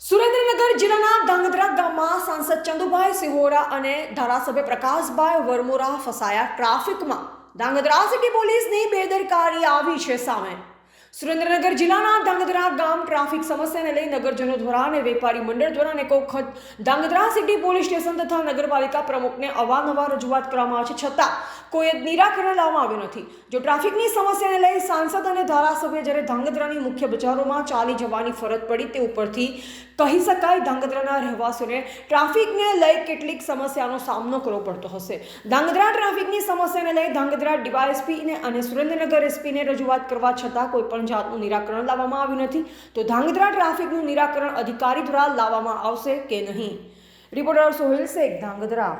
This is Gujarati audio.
સુરેન્દ્રનગર જિલ્લાના ધાંગધ્રા ગામમાં સાંસદ ચંદુભાઈ સિહોરા અને ધારાસભ્ય પ્રકાશભાઈ વરમોરા ફસાયા ટ્રાફિકમાં. ધાંગધ્રા સિટી પોલીસની બેદરકારી આવી છે સામે. સુરેન્દ્રનગર જિલ્લાના ધાંગધ્રા ગામ ટ્રાફિક સમસ્યાને લઈ નગરજનો દ્વારા અને વેપારી મંડળ દ્વારા અને વખત ધાંગધ્રા સિટી પોલીસ સ્ટેશન તથા નગરપાલિકા પ્રમુખને અવારનવાર રજૂઆત કરવામાં આવે છે. છતાં કોઈ નિરાકરણ લાવવામાં આવ્યું નથી. જો ટ્રાફિકની સમસ્યાને લઈ સાંસદ અને ધારાસભ્ય જ્યારે ધાંગધ્રાની મુખ્ય બજારોમાં ચાલી જવાની ફરજ પડી તે ઉપરથી કહી શકાય ધાંગધ્રાના રહેવાસીઓને ટ્રાફિકને લઈ કેટલીક સમસ્યાનો સામનો કરવો પડતો હશે. ધાંગધ્રા ટ્રાફિકની સમસ્યાને લઈ ધાંગધ્રા ડીવાયએસપીને અને સુરેન્દ્રનગર એસપીને રજૂઆત કરવા છતાં કોઈ પણ જાતનું નિરાકરણ લાવવામાં આવ્યું નથી. તો ધાંગધ્રા ટ્રાફિકનું નિરાકરણ અધિકારી દ્વારા લાવવામાં આવશે કે નહીં? રિપોર્ટર સોહેલ શેખ, ધાંગધ્રા.